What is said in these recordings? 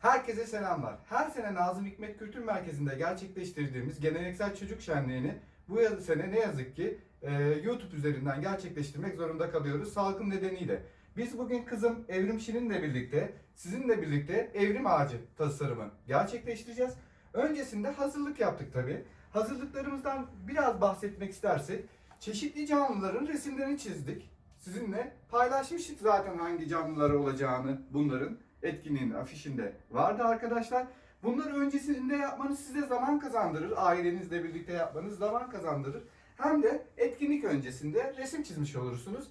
Herkese selamlar. Her sene Nazım Hikmet Kültür Merkezi'nde gerçekleştirdiğimiz geleneksel çocuk şenliğini bu sene ne yazık ki e, YouTube üzerinden gerçekleştirmek zorunda kalıyoruz salgın nedeniyle. Biz bugün kızım Evrim Şirin'le birlikte, sizinle birlikte evrim ağacı tasarımı gerçekleştireceğiz. Öncesinde hazırlık yaptık tabii. Hazırlıklarımızdan biraz bahsetmek istersek, çeşitli canlıların resimlerini çizdik. Sizinle paylaşmıştık zaten hangi canlılar olacağını bunların etkinliğin afişinde vardı arkadaşlar. Bunları öncesinde yapmanız size zaman kazandırır. Ailenizle birlikte yapmanız zaman kazandırır. Hem de etkinlik öncesinde resim çizmiş olursunuz.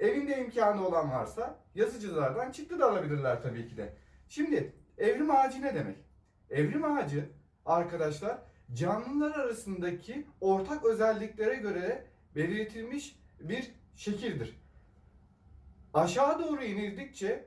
Evinde imkanı olan varsa yazıcılardan çıktı da alabilirler tabii ki de. Şimdi evrim ağacı ne demek? Evrim ağacı arkadaşlar canlılar arasındaki ortak özelliklere göre belirtilmiş bir şekildir. Aşağı doğru inildikçe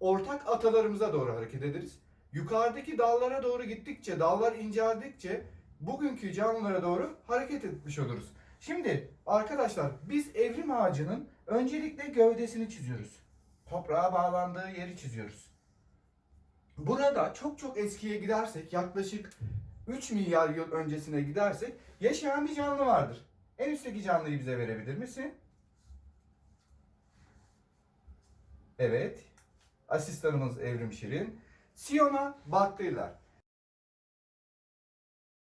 ortak atalarımıza doğru hareket ederiz. Yukarıdaki dallara doğru gittikçe, dallar inceldikçe bugünkü canlılara doğru hareket etmiş oluruz. Şimdi arkadaşlar biz evrim ağacının öncelikle gövdesini çiziyoruz. Toprağa bağlandığı yeri çiziyoruz. Burada çok çok eskiye gidersek yaklaşık 3 milyar yıl öncesine gidersek yaşayan bir canlı vardır. En üstteki canlıyı bize verebilir misin? Evet. Asistanımız Evrim Şirin. Siyona bakteriler.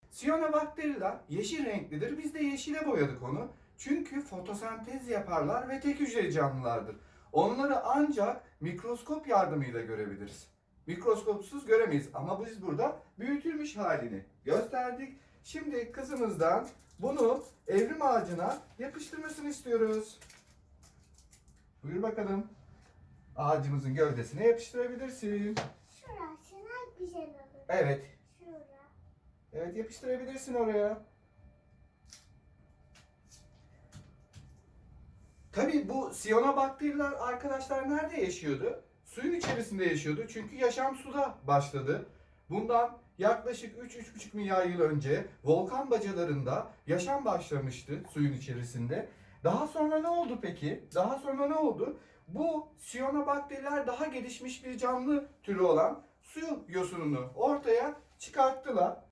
Siyona bakteriler yeşil renklidir. Biz de yeşile boyadık onu. Çünkü fotosentez yaparlar ve tek hücreli canlılardır. Onları ancak mikroskop yardımıyla görebiliriz. Mikroskopsuz göremeyiz ama biz burada büyütülmüş halini gösterdik. Şimdi kızımızdan bunu evrim ağacına yapıştırmasını istiyoruz. Buyur bakalım. Ağacımızın gövdesine yapıştırabilirsin. Şurasına güzel olur. Evet. Şura. Evet yapıştırabilirsin oraya. Tabii bu siyonobakteriler arkadaşlar nerede yaşıyordu? Suyun içerisinde yaşıyordu. Çünkü yaşam suda başladı. Bundan yaklaşık 3-3,5 milyar yıl önce volkan bacalarında yaşam başlamıştı suyun içerisinde. Daha sonra ne oldu peki? Daha sonra ne oldu? Bu siyonobakteriler daha gelişmiş bir canlı türü olan su yosununu ortaya çıkarttılar.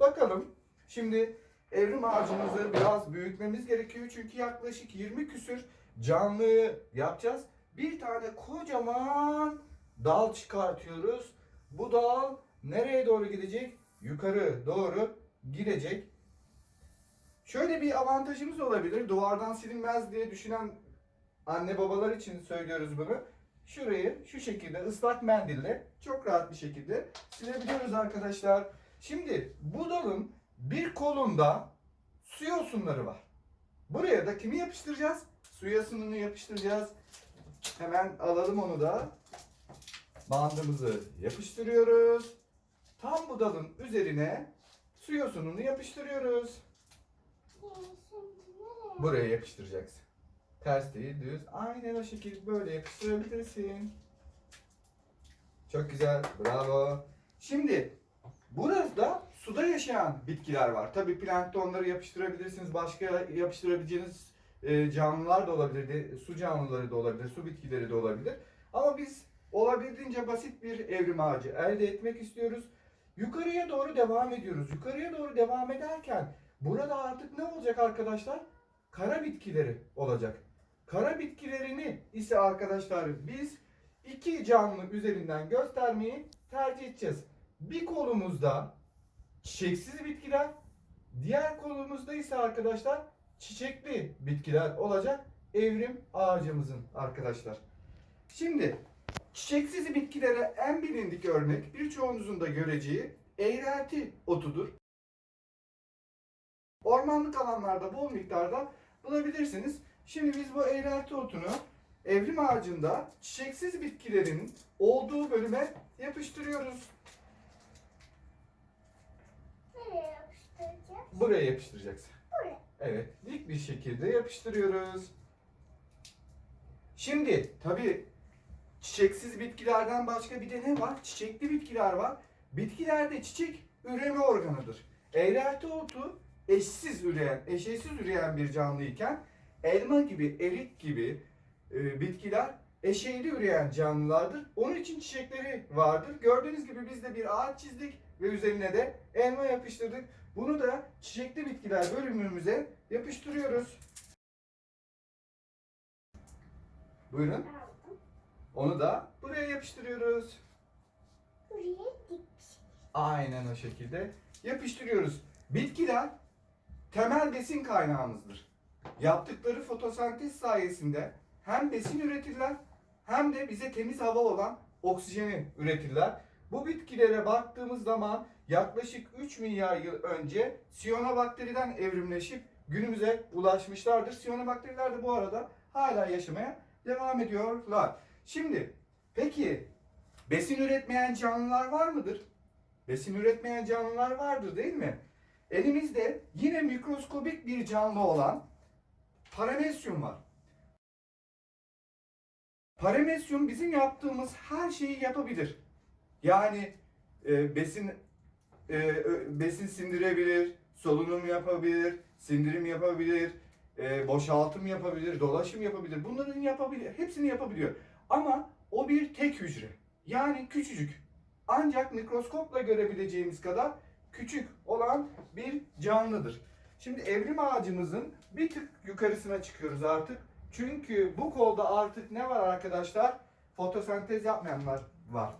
Bakalım. Şimdi evrim ağacımızı biraz büyütmemiz gerekiyor. Çünkü yaklaşık 20 küsür canlı yapacağız. Bir tane kocaman dal çıkartıyoruz. Bu dal nereye doğru gidecek? Yukarı doğru gidecek. Şöyle bir avantajımız olabilir. Duvardan silinmez diye düşünen anne babalar için söylüyoruz bunu. Şurayı şu şekilde ıslak mendille çok rahat bir şekilde silebiliyoruz arkadaşlar. Şimdi bu dalın bir kolunda su yosunları var. Buraya da kimi yapıştıracağız? Su yosununu yapıştıracağız. Hemen alalım onu da. Bandımızı yapıştırıyoruz. Tam bu dalın üzerine su yosununu yapıştırıyoruz. Buraya yapıştıracaksın. Ters değil, düz. Aynen o şekilde böyle yapıştırabilirsin. Çok güzel, bravo. Şimdi burada suda yaşayan bitkiler var. Tabii planktonları yapıştırabilirsiniz. Başka yapıştırabileceğiniz e, canlılar da olabilir. su canlıları da olabilir, su bitkileri de olabilir. Ama biz olabildiğince basit bir evrim ağacı elde etmek istiyoruz. Yukarıya doğru devam ediyoruz. Yukarıya doğru devam ederken burada artık ne olacak arkadaşlar? Kara bitkileri olacak. Kara bitkilerini ise arkadaşlar biz iki canlı üzerinden göstermeyi tercih edeceğiz. Bir kolumuzda çiçeksiz bitkiler, diğer kolumuzda ise arkadaşlar çiçekli bitkiler olacak evrim ağacımızın arkadaşlar. Şimdi çiçeksiz bitkilere en bilindik örnek birçoğunuzun da göreceği eğrelti otudur. Ormanlık alanlarda bol miktarda bulabilirsiniz. Şimdi biz bu eğrelti otunu evrim ağacında çiçeksiz bitkilerin olduğu bölüme yapıştırıyoruz. Nereye yapıştıracağız? Buraya yapıştıracaksın. Buraya. Evet, dik bir şekilde yapıştırıyoruz. Şimdi tabii çiçeksiz bitkilerden başka bir de ne var? Çiçekli bitkiler var. Bitkilerde çiçek üreme organıdır. Eğrelti otu eşsiz üreyen, eşeğsiz üreyen bir canlı iken elma gibi, erik gibi e, bitkiler eşeğli üreyen canlılardır. Onun için çiçekleri vardır. Gördüğünüz gibi biz de bir ağaç çizdik ve üzerine de elma yapıştırdık. Bunu da çiçekli bitkiler bölümümüze yapıştırıyoruz. Buyurun. Onu da buraya yapıştırıyoruz. Buraya dik. Aynen o şekilde yapıştırıyoruz. Bitkiler temel besin kaynağımızdır. Yaptıkları fotosentez sayesinde hem besin üretirler hem de bize temiz hava olan oksijeni üretirler. Bu bitkilere baktığımız zaman yaklaşık 3 milyar yıl önce siyonobakteriden evrimleşip günümüze ulaşmışlardır. Siyonobakteriler de bu arada hala yaşamaya devam ediyorlar. Şimdi peki besin üretmeyen canlılar var mıdır? Besin üretmeyen canlılar vardır değil mi? Elimizde yine mikroskobik bir canlı olan paramesyum var. Paramesyum bizim yaptığımız her şeyi yapabilir. Yani e, besin e, besin sindirebilir, solunum yapabilir, sindirim yapabilir, e, boşaltım yapabilir, dolaşım yapabilir. Bunların yapabilir, hepsini yapabiliyor. Ama o bir tek hücre. Yani küçücük. Ancak mikroskopla görebileceğimiz kadar küçük olan bir canlıdır. Şimdi evrim ağacımızın bir tık yukarısına çıkıyoruz artık. Çünkü bu kolda artık ne var arkadaşlar? Fotosentez yapmayanlar var.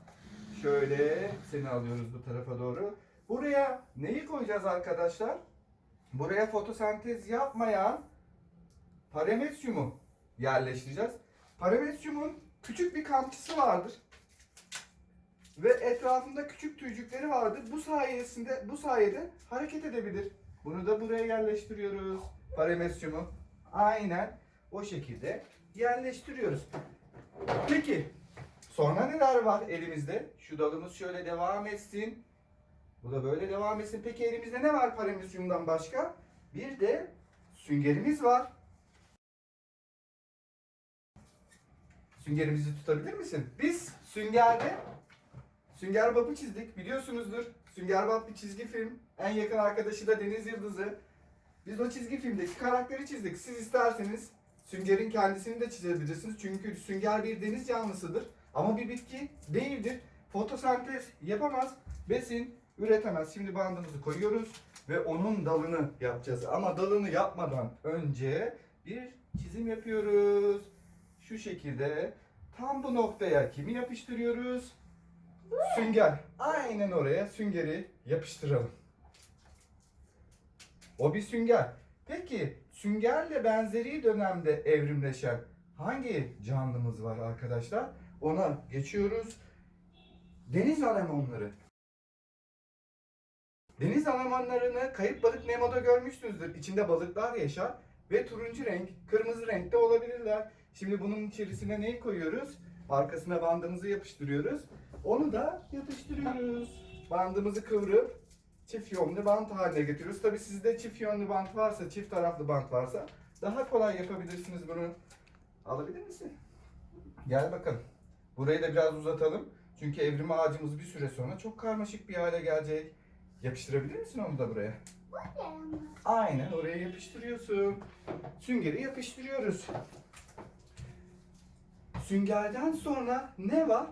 Şöyle seni alıyoruz bu tarafa doğru. Buraya neyi koyacağız arkadaşlar? Buraya fotosentez yapmayan paramesyumu yerleştireceğiz. Paramesyumun küçük bir kamçısı vardır ve etrafında küçük tüycükleri vardır. Bu sayesinde bu sayede hareket edebilir. Bunu da buraya yerleştiriyoruz. Paramesyumu. Aynen o şekilde yerleştiriyoruz. Peki sonra neler var elimizde? Şu dalımız şöyle devam etsin. Bu da böyle devam etsin. Peki elimizde ne var paramesyumdan başka? Bir de süngerimiz var. Süngerimizi tutabilir misin? Biz süngerde Sünger Bob'u çizdik biliyorsunuzdur. Sünger Bob bir çizgi film. En yakın arkadaşı da Deniz Yıldızı. Biz o çizgi filmdeki karakteri çizdik. Siz isterseniz Sünger'in kendisini de çizebilirsiniz. Çünkü Sünger bir deniz canlısıdır. Ama bir bitki değildir. Fotosentez yapamaz. Besin üretemez. Şimdi bandımızı koyuyoruz ve onun dalını yapacağız. Ama dalını yapmadan önce bir çizim yapıyoruz. Şu şekilde tam bu noktaya kimi yapıştırıyoruz? Sünger. Aynen oraya süngeri yapıştıralım. O bir sünger. Peki süngerle benzeri dönemde evrimleşen hangi canlımız var arkadaşlar? Ona geçiyoruz. Deniz anemonları. Deniz anemonlarını kayıp balık Nemo'da görmüşsünüzdür. İçinde balıklar yaşar ve turuncu renk, kırmızı renkte olabilirler. Şimdi bunun içerisine neyi koyuyoruz? Arkasına bandımızı yapıştırıyoruz. Onu da yapıştırıyoruz. Bandımızı kıvırıp çift yönlü bant haline getiriyoruz. Tabi sizde çift yönlü bant varsa, çift taraflı bant varsa daha kolay yapabilirsiniz bunu. Alabilir misin? Gel bakalım. Burayı da biraz uzatalım. Çünkü evrim ağacımız bir süre sonra çok karmaşık bir hale gelecek. Yapıştırabilir misin onu da buraya? Aynen oraya yapıştırıyorsun. Süngeri yapıştırıyoruz. Süngerden sonra ne var?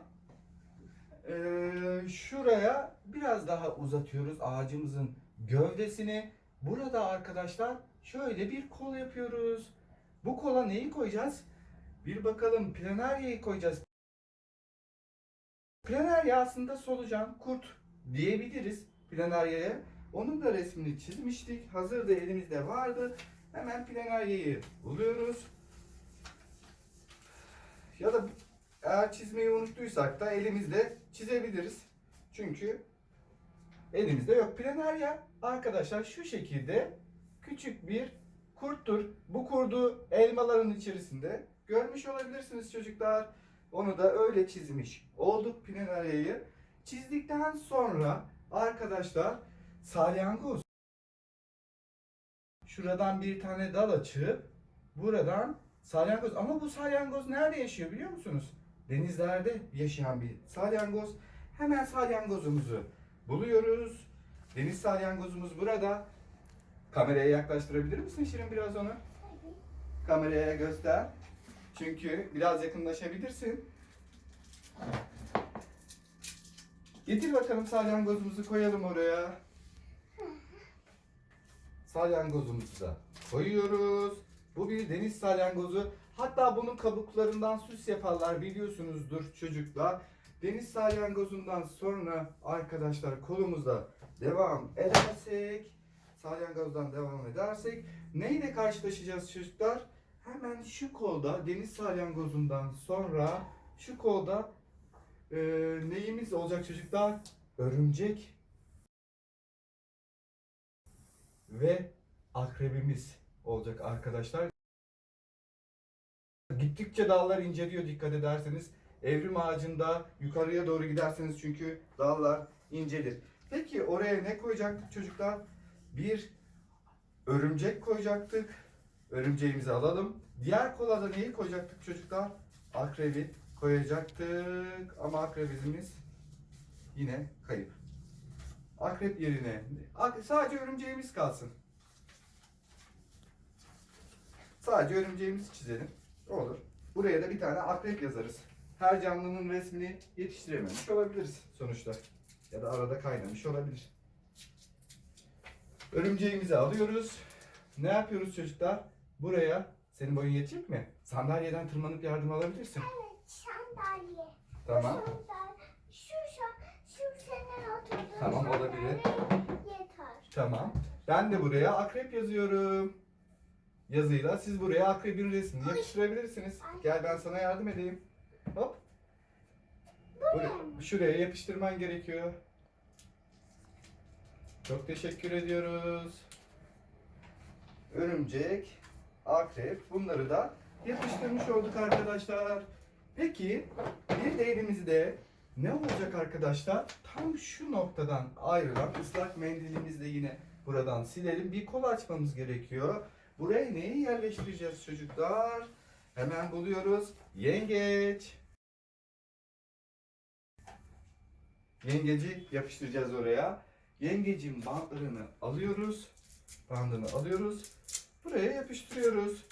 Ee, şuraya biraz daha uzatıyoruz ağacımızın gövdesini. Burada arkadaşlar şöyle bir kol yapıyoruz. Bu kola neyi koyacağız? Bir bakalım planeryayı koyacağız. Planerya aslında solucan, kurt diyebiliriz planeryaya. Onun da resmini çizmiştik. Hazır da elimizde vardı. Hemen planeryayı buluyoruz. Ya da eğer çizmeyi unuttuysak da elimizde çizebiliriz. Çünkü elimizde yok. Planerya arkadaşlar şu şekilde küçük bir kurttur. Bu kurdu elmaların içerisinde görmüş olabilirsiniz çocuklar. Onu da öyle çizmiş olduk planeryayı. Çizdikten sonra arkadaşlar salyangoz. Şuradan bir tane dal açıp buradan salyangoz. Ama bu salyangoz nerede yaşıyor biliyor musunuz? Denizlerde yaşayan bir salyangoz. Hemen salyangozumuzu buluyoruz. Deniz salyangozumuz burada. Kameraya yaklaştırabilir misin Şirin biraz onu? Kameraya göster. Çünkü biraz yakınlaşabilirsin. Getir bakalım salyangozumuzu koyalım oraya. Salyangozumuzu da koyuyoruz. Bu bir deniz salyangozu. Hatta bunun kabuklarından süs yaparlar biliyorsunuzdur çocuklar. Deniz salyangozundan sonra arkadaşlar kolumuzda devam edersek, salyangozdan devam edersek neyle karşılaşacağız çocuklar? Hemen şu kolda deniz salyangozundan sonra şu kolda e, neyimiz olacak çocuklar? Örümcek ve akrebimiz olacak arkadaşlar. Gittikçe dallar inceliyor dikkat ederseniz. Evrim ağacında yukarıya doğru giderseniz çünkü dallar incelir. Peki oraya ne koyacaktık çocuklar? Bir örümcek koyacaktık. Örümceğimizi alalım. Diğer kola da neyi koyacaktık çocuklar? Akrebi koyacaktık. Ama akrebimiz yine kayıp. Akrep yerine sadece örümceğimiz kalsın. Sadece örümceğimizi çizelim. Olur. Buraya da bir tane akrep yazarız. Her canlının resmini yetiştirememiş olabiliriz sonuçta. Ya da arada kaynamış olabilir. Örümceğimizi alıyoruz. Ne yapıyoruz çocuklar? Buraya senin boyun yetecek mi? Sandalyeden tırmanıp yardım alabilirsin. Evet, sandalye. Tamam. Sandalye. Şu, şu, şu senin oturduğun Tamam, olabilir. sandalye Yeter. Tamam. Ben de buraya akrep yazıyorum. Yazıyla siz buraya akrebin resmini yapıştırabilirsiniz. Gel ben sana yardım edeyim. Hop. Buraya, şuraya yapıştırman gerekiyor. Çok teşekkür ediyoruz. Örümcek, akrep bunları da yapıştırmış olduk arkadaşlar. Peki bir de elimizde ne olacak arkadaşlar? Tam şu noktadan ayrılan ıslak mendilimizle yine buradan silelim. Bir kol açmamız gerekiyor. Buraya neyi yerleştireceğiz çocuklar? Hemen buluyoruz. Yengeç. Yengeci yapıştıracağız oraya. Yengecin bantlarını alıyoruz. Bandını alıyoruz. Buraya yapıştırıyoruz.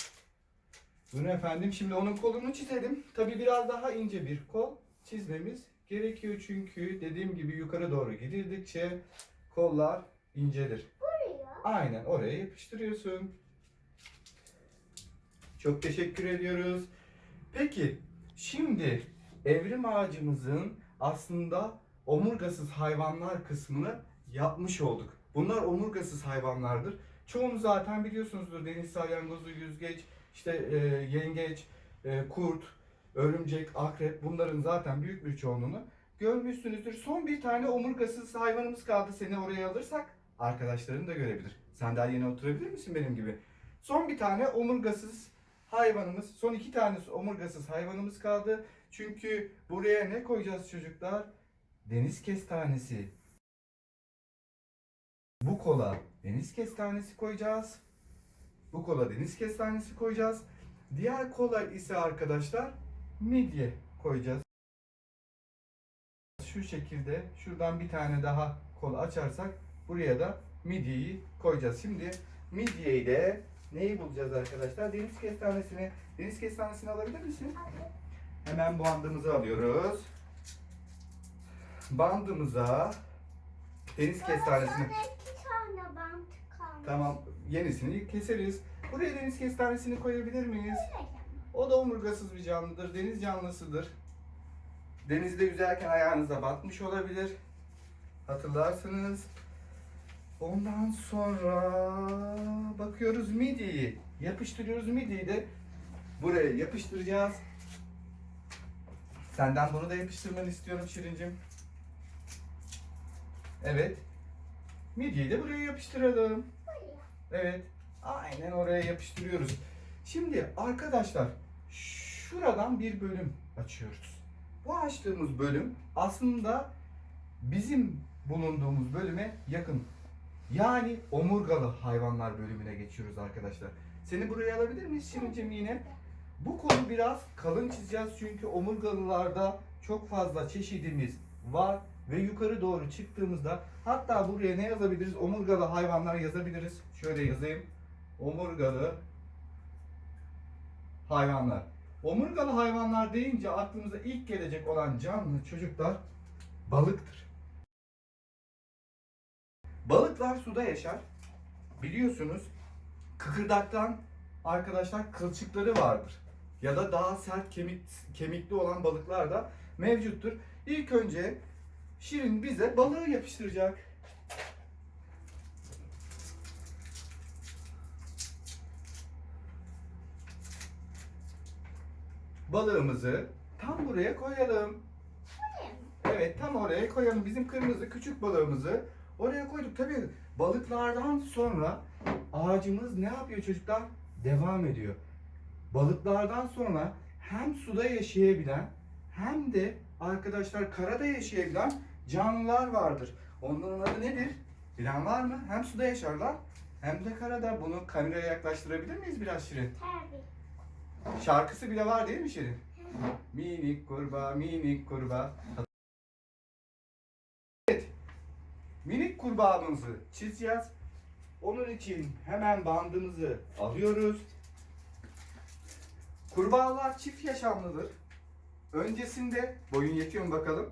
Bunu efendim şimdi onun kolunu çizelim. Tabi biraz daha ince bir kol çizmemiz gerekiyor çünkü dediğim gibi yukarı doğru gidildikçe kollar incelir. Buraya. Aynen oraya yapıştırıyorsun. Çok teşekkür ediyoruz. Peki şimdi evrim ağacımızın aslında omurgasız hayvanlar kısmını yapmış olduk. Bunlar omurgasız hayvanlardır. Çoğunu zaten biliyorsunuzdur. Deniz salyangozu, yüzgeç, işte e, yengeç, e, kurt, örümcek, akrep bunların zaten büyük bir çoğunluğunu görmüşsünüzdür. Son bir tane omurgasız hayvanımız kaldı. Seni oraya alırsak arkadaşların da görebilir. Sandalyene oturabilir misin benim gibi? Son bir tane omurgasız hayvanımız, son iki tane omurgasız hayvanımız kaldı. Çünkü buraya ne koyacağız çocuklar? Deniz kestanesi. Bu kola deniz kestanesi koyacağız. Bu kola deniz kestanesi koyacağız. Diğer kola ise arkadaşlar midye koyacağız. Şu şekilde şuradan bir tane daha kola açarsak buraya da midyeyi koyacağız. Şimdi midyeyi de neyi bulacağız arkadaşlar? Deniz kestanesini. Deniz kestanesini alabilir misin? Hemen bandımızı alıyoruz. Bandımıza deniz kestanesini iki tane bant kalmış. Tamam, yenisini keseriz. Buraya deniz kestanesini koyabilir miyiz? O da omurgasız bir canlıdır, deniz canlısıdır. Denizde yüzerken ayağınıza batmış olabilir. Hatırlarsınız. Ondan sonra bakıyoruz midyeyi. Yapıştırıyoruz midyeyi de buraya yapıştıracağız. Senden bunu da yapıştırmanı istiyorum Şirincim. Evet. Midyeyi de buraya yapıştıralım. Evet. Aynen oraya yapıştırıyoruz. Şimdi arkadaşlar şuradan bir bölüm açıyoruz. Bu açtığımız bölüm aslında bizim bulunduğumuz bölüme yakın. Yani omurgalı hayvanlar bölümüne geçiyoruz arkadaşlar. Seni buraya alabilir miyiz Şirincim yine? Bu konu biraz kalın çizeceğiz çünkü omurgalılarda çok fazla çeşidimiz var ve yukarı doğru çıktığımızda hatta buraya ne yazabiliriz? Omurgalı hayvanlar yazabiliriz. Şöyle yazayım. Omurgalı hayvanlar. Omurgalı hayvanlar deyince aklımıza ilk gelecek olan canlı çocuklar balıktır. Balıklar suda yaşar. Biliyorsunuz kıkırdaktan arkadaşlar kılçıkları vardır. Ya da daha sert kemik, kemikli olan balıklar da mevcuttur. İlk önce Şirin bize balığı yapıştıracak. Balığımızı tam buraya koyalım. Evet tam oraya koyalım. Bizim kırmızı küçük balığımızı oraya koyduk. Tabii balıklardan sonra ağacımız ne yapıyor çocuklar? Devam ediyor. Balıklardan sonra hem suda yaşayabilen hem de arkadaşlar karada yaşayabilen canlılar vardır. Onların adı nedir? Bilen var mı? Hem suda yaşarlar hem de karada. Bunu kameraya yaklaştırabilir miyiz biraz Şirin? Tabii. Şarkısı bile var değil mi Şirin? Minik kurbağa, minik kurbağa. Evet. Minik kurbağamızı çizeceğiz. Onun için hemen bandımızı alıyoruz. Kurbağalar çift yaşamlıdır. Öncesinde boyun yetiyor mu bakalım?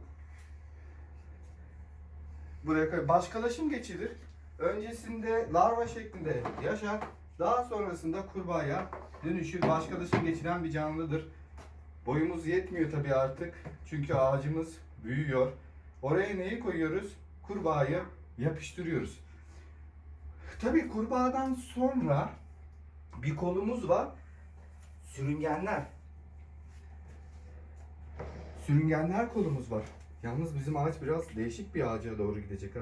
Buraya koy. Başkalaşım geçirir. Öncesinde larva şeklinde yaşar. Daha sonrasında kurbağaya dönüşür. Başkalaşım geçiren bir canlıdır. Boyumuz yetmiyor tabii artık. Çünkü ağacımız büyüyor. Oraya neyi koyuyoruz? Kurbağayı yapıştırıyoruz. Tabii kurbağadan sonra bir kolumuz var. Sürüngenler. Sürüngenler kolumuz var. Yalnız bizim ağaç biraz değişik bir ağaca doğru gidecek ha.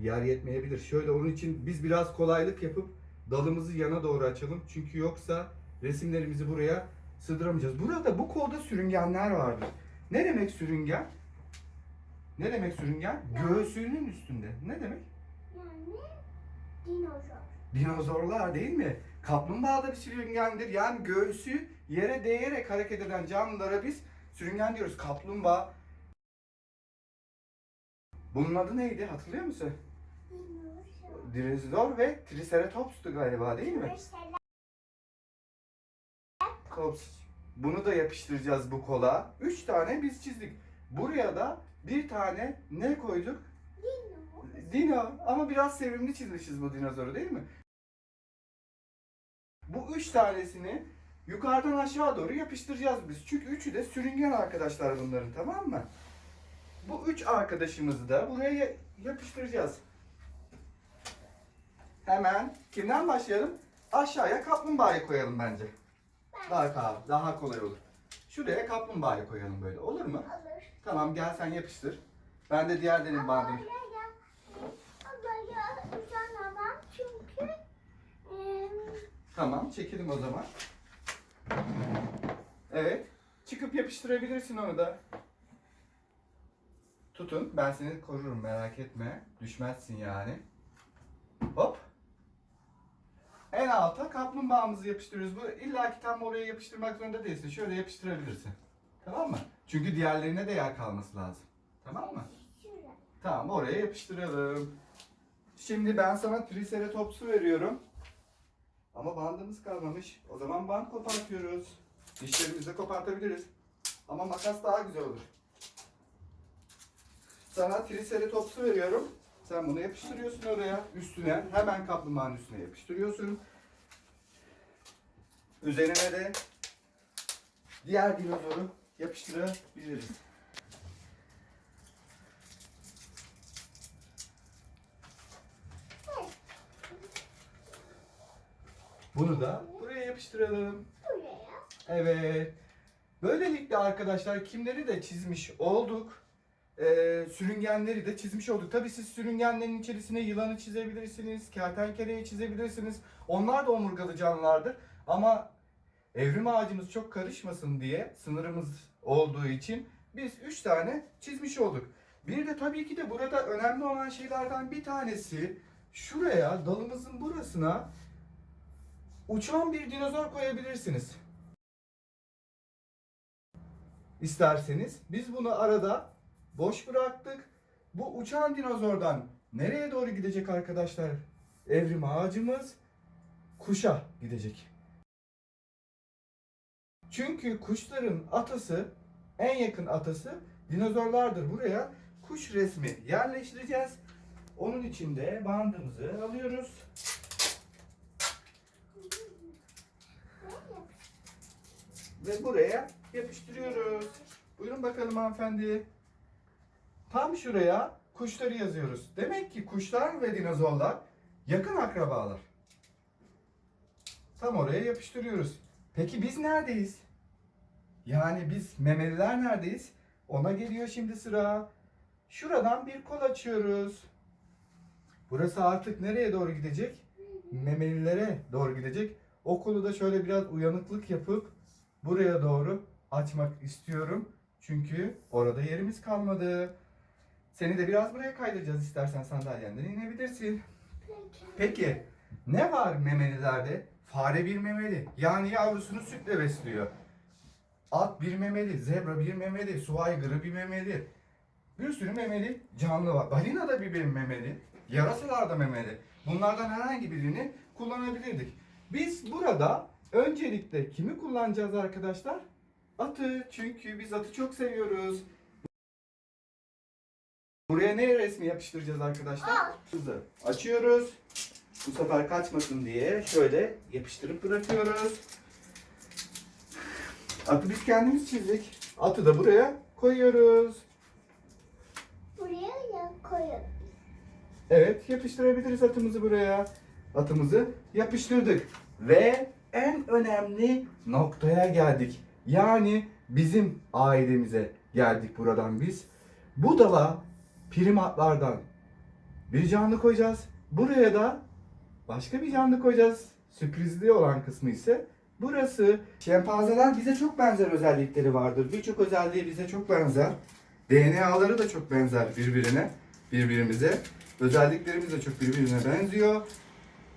Yer yetmeyebilir. Şöyle onun için biz biraz kolaylık yapıp dalımızı yana doğru açalım. Çünkü yoksa resimlerimizi buraya sığdıramayacağız. Burada bu kolda sürüngenler vardır. Ne demek sürüngen? Ne demek sürüngen? Göğsünün üstünde. Ne demek? Yani dinozor. Dinozorlar değil mi? Kaplumbağa da bir sürüngendir. Yani göğsü yere değerek hareket eden canlılara biz sürüngen diyoruz. Kaplumbağa. Bunun adı neydi? Hatırlıyor musun? Dinozor. Ve Triceratops'tu galiba değil mi? Kops. Bunu da yapıştıracağız bu kola. Üç tane biz çizdik. Buraya da bir tane ne koyduk? dinozor. Dino. Ama biraz sevimli çizmişiz bu dinozoru değil mi? Bu üç tanesini yukarıdan aşağı doğru yapıştıracağız biz. Çünkü üçü de sürüngen arkadaşlar bunların tamam mı? Bu üç arkadaşımızı da buraya ya- yapıştıracağız. Hemen kimden başlayalım? Aşağıya kaplumbağayı koyalım bence. Daha, daha kolay olur. Şuraya kaplumbağayı koyalım böyle. Olur mu? Olur. Tamam gel sen yapıştır. Ben de uzanamam çünkü em, Tamam çekelim o zaman. Evet. Çıkıp yapıştırabilirsin onu da. Tutun. Ben seni korurum merak etme. Düşmezsin yani. Hop. En alta kaplumbağamızı yapıştırıyoruz. Bu illa ki tam oraya yapıştırmak zorunda değilsin. Şöyle yapıştırabilirsin. Tamam mı? Çünkü diğerlerine de yer kalması lazım. Tamam mı? Tamam oraya yapıştıralım. Şimdi ben sana Triceratops'u veriyorum. Ama bandımız kalmamış. O zaman band kopartıyoruz. Dişlerimizle kopartabiliriz. Ama makas daha güzel olur. Sana Triceratops'u veriyorum. Sen bunu yapıştırıyorsun oraya. Üstüne. Hemen kaplumbağanın üstüne yapıştırıyorsun. Üzerine de diğer dinozoru yapıştırabiliriz. Bunu da buraya yapıştıralım. Buraya. Evet. Böylelikle arkadaşlar kimleri de çizmiş olduk. Ee, sürüngenleri de çizmiş olduk. Tabii siz sürüngenlerin içerisine yılanı çizebilirsiniz, kertenkeleyi çizebilirsiniz. Onlar da omurgalı canlılardır. Ama evrim ağacımız çok karışmasın diye sınırımız olduğu için biz üç tane çizmiş olduk. Bir de tabii ki de burada önemli olan şeylerden bir tanesi şuraya dalımızın burasına uçan bir dinozor koyabilirsiniz. İsterseniz biz bunu arada boş bıraktık. Bu uçan dinozordan nereye doğru gidecek arkadaşlar? Evrim ağacımız kuşa gidecek. Çünkü kuşların atası, en yakın atası dinozorlardır. Buraya kuş resmi yerleştireceğiz. Onun için de bandımızı alıyoruz. Ve buraya yapıştırıyoruz. Buyurun bakalım hanımefendi. Tam şuraya kuşları yazıyoruz. Demek ki kuşlar ve dinozorlar yakın akrabalar. Tam oraya yapıştırıyoruz. Peki biz neredeyiz? Yani biz memeliler neredeyiz? Ona geliyor şimdi sıra. Şuradan bir kol açıyoruz. Burası artık nereye doğru gidecek? Memelilere doğru gidecek. O kolu da şöyle biraz uyanıklık yapıp buraya doğru açmak istiyorum. Çünkü orada yerimiz kalmadı. Seni de biraz buraya kaydıracağız istersen sandalyenden inebilirsin. Peki. Peki ne var memelilerde? Fare bir memeli. Yani yavrusunu sütle besliyor. At bir memeli, zebra bir memeli, su aygırı bir memeli. Bir sürü memeli canlı var. Balina da bir memeli. Yarasalar da memeli. Bunlardan herhangi birini kullanabilirdik. Biz burada öncelikle kimi kullanacağız arkadaşlar? Atı. Çünkü biz atı çok seviyoruz. Buraya ne resmi yapıştıracağız arkadaşlar? Hızlı açıyoruz. Bu sefer kaçmasın diye şöyle yapıştırıp bırakıyoruz. Atı biz kendimiz çizdik. Atı da buraya koyuyoruz. Buraya ya koyalım. Evet yapıştırabiliriz atımızı buraya. Atımızı yapıştırdık. Ve en önemli noktaya geldik. Yani bizim ailemize geldik buradan biz. Bu dala primatlardan bir canlı koyacağız. Buraya da başka bir canlı koyacağız. Sürprizli olan kısmı ise burası. Şempanzeler bize çok benzer özellikleri vardır. Birçok özelliği bize çok benzer. DNA'ları da çok benzer birbirine, birbirimize. Özelliklerimiz de çok birbirine benziyor.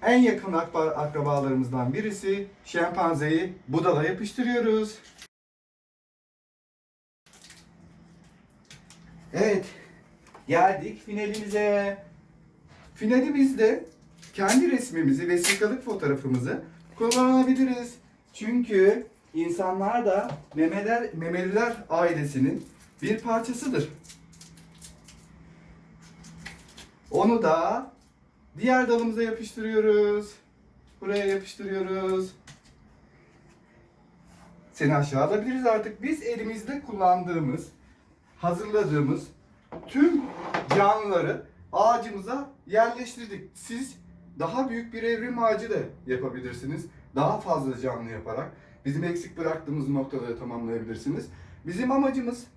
En yakın akrabalarımızdan birisi şempanzeyi budala yapıştırıyoruz. Evet, geldik finalimize. Finalimizde kendi resmimizi, vesikalık fotoğrafımızı kullanabiliriz. Çünkü insanlar da memeler, memeliler ailesinin bir parçasıdır. Onu da diğer dalımıza yapıştırıyoruz. Buraya yapıştırıyoruz. Seni aşağı alabiliriz artık. Biz elimizde kullandığımız, hazırladığımız tüm canlıları ağacımıza yerleştirdik. Siz daha büyük bir evrim ağacı da yapabilirsiniz. Daha fazla canlı yaparak bizim eksik bıraktığımız noktaları tamamlayabilirsiniz. Bizim amacımız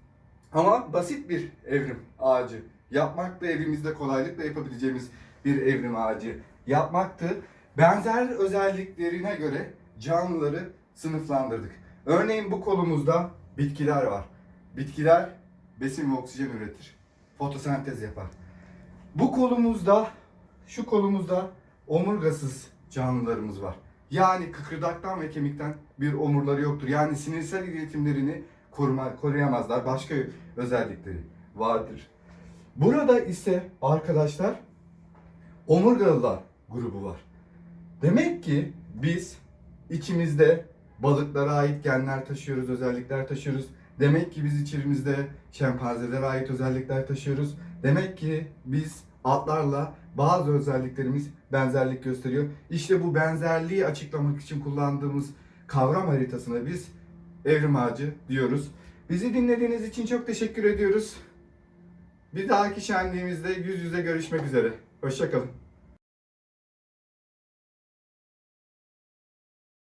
ama basit bir evrim ağacı yapmak da evimizde kolaylıkla yapabileceğimiz bir evrim ağacı yapmaktı. Benzer özelliklerine göre canlıları sınıflandırdık. Örneğin bu kolumuzda bitkiler var. Bitkiler besin ve oksijen üretir. Fotosentez yapar. Bu kolumuzda, şu kolumuzda omurgasız canlılarımız var. Yani kıkırdaktan ve kemikten bir omurları yoktur. Yani sinirsel iletimlerini koruma, koruyamazlar. Başka özellikleri vardır. Burada ise arkadaşlar omurgalılar grubu var. Demek ki biz içimizde balıklara ait genler taşıyoruz, özellikler taşıyoruz. Demek ki biz içimizde şempanzelere ait özellikler taşıyoruz. Demek ki biz atlarla bazı özelliklerimiz benzerlik gösteriyor. İşte bu benzerliği açıklamak için kullandığımız kavram haritasına biz evrim ağacı diyoruz. Bizi dinlediğiniz için çok teşekkür ediyoruz. Bir dahaki şenliğimizde yüz yüze görüşmek üzere. Hoşçakalın.